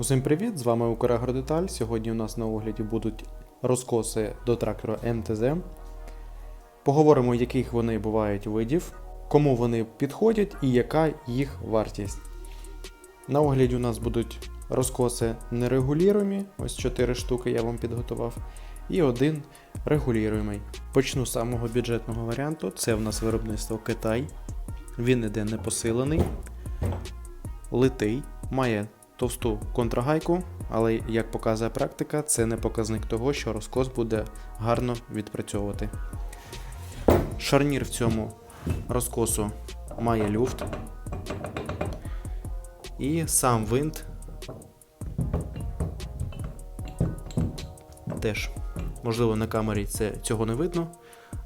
Усім привіт! З вами Украгродеталь. Сьогодні у нас на огляді будуть розкоси до трактора МТЗ. Поговоримо, яких вони бувають видів, кому вони підходять і яка їх вартість. На огляді у нас будуть розкоси нерегулюємі, ось 4 штуки я вам підготував, і один регулюємий. Почну з самого бюджетного варіанту. Це в нас виробництво Китай. Він іде не посилений, литий, має товсту контрагайку, але як показує практика, це не показник того, що розкос буде гарно відпрацьовувати. Шарнір в цьому розкосу має люфт. І сам винт теж. Можливо, на камері це, цього не видно,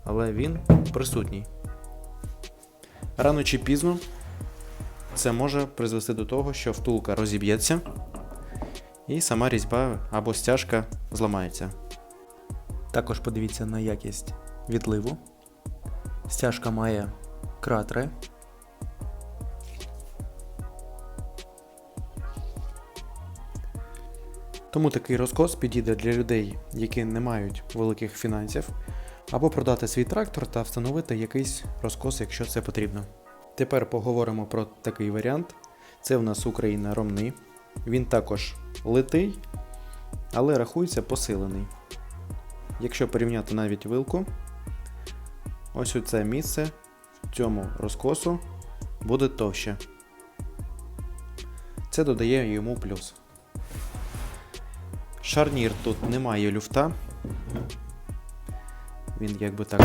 але він присутній. Рано чи пізно це може призвести до того, що втулка розіб'ється і сама різьба або стяжка зламається. Також подивіться на якість відливу. Стяжка має кратери. Тому такий розкос підійде для людей, які не мають великих фінансів, або продати свій трактор та встановити якийсь розкос, якщо це потрібно. Тепер поговоримо про такий варіант. Це в нас Україна Ромни. Він також литий, але рахується посилений. Якщо порівняти навіть вилку, ось оце місце в цьому розкосу буде товще. Це додає йому плюс. Шарнір тут немає люфта. Він якби так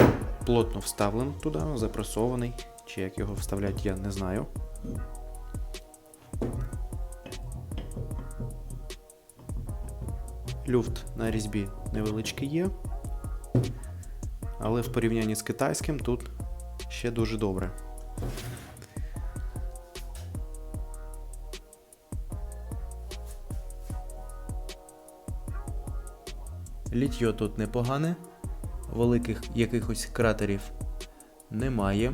плотно вставлений туди, запресований. Чи як його вставлять, я не знаю. Люфт на різьбі невеличкий є. Але в порівнянні з китайським тут ще дуже добре. Літьо тут непогане, великих якихось кратерів немає.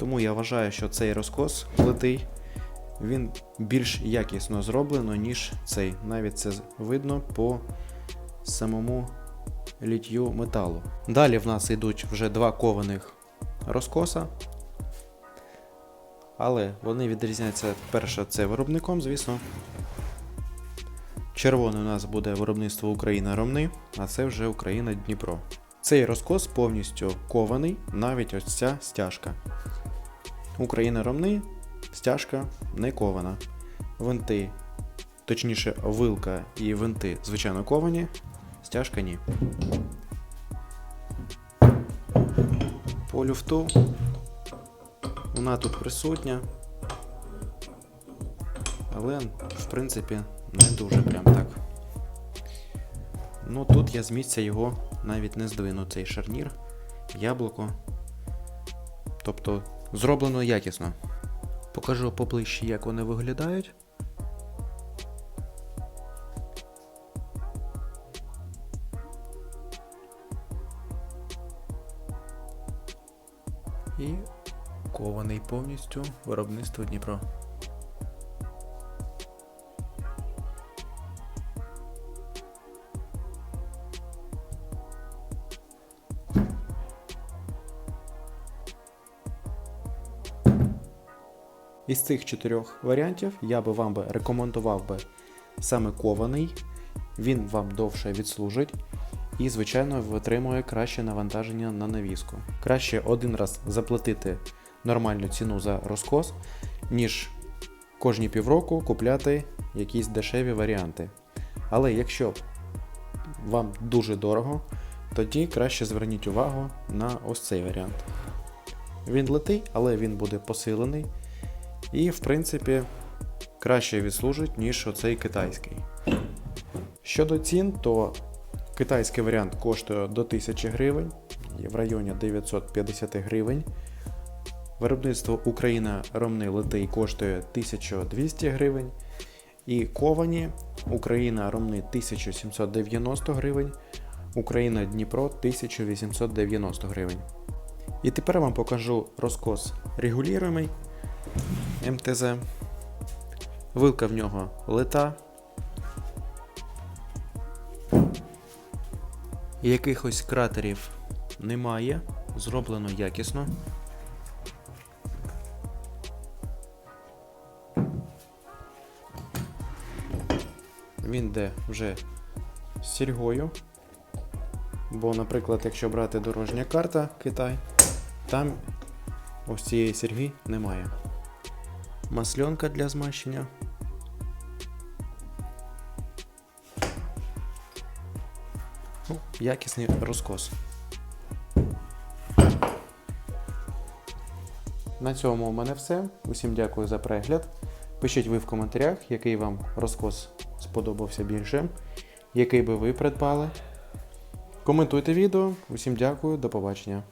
Тому я вважаю, що цей розкос литий, він більш якісно зроблено, ніж цей. Навіть це видно по самому літью металу. Далі в нас йдуть вже два кованих розкоса. Але вони відрізняються перше це виробником, звісно. Червоний у нас буде виробництво Україна Ромни, а це вже Україна Дніпро. Цей розкос повністю кований, навіть ось ця стяжка. Україна ромни, стяжка не кована. Винти, точніше, вилка і винти, звичайно, ковані, стяжка ні. По люфту вона тут присутня, але, в принципі, не дуже прям так. Ну тут я з місця його навіть не здвину цей шарнір, яблуко. Тобто зроблено якісно. Покажу поближче, як вони виглядають. І кований повністю виробництво Дніпро. Із цих чотирьох варіантів я би вам би рекомендував би саме кований, він вам довше відслужить і, звичайно, витримує краще навантаження на навіску. Краще один раз заплатити нормальну ціну за розкос, ніж кожні півроку купляти якісь дешеві варіанти. Але якщо вам дуже дорого, тоді краще зверніть увагу на ось цей варіант. Він летий, але він буде посилений. І, в принципі, краще відслужить, ніж оцей китайський. Щодо цін, то китайський варіант коштує до 1000 гривень, в районі 950 гривень. Виробництво Україна Ромни Литий коштує 1200 гривень. І ковані Україна Ромни 1790 гривень, Україна Дніпро 1890 гривень. І тепер вам покажу розкос регулюємий. МТЗ. Вилка в нього лита. Якихось кратерів немає. Зроблено якісно. Він йде вже з сільгою. Бо, наприклад, якщо брати дорожня карта Китай, там ось цієї сірги немає. Масльонка для змащення. Ну, якісний розкос. На цьому у мене все. Усім дякую за перегляд. Пишіть ви в коментарях, який вам розкос сподобався більше, який би ви придбали. Коментуйте відео. Усім дякую, до побачення.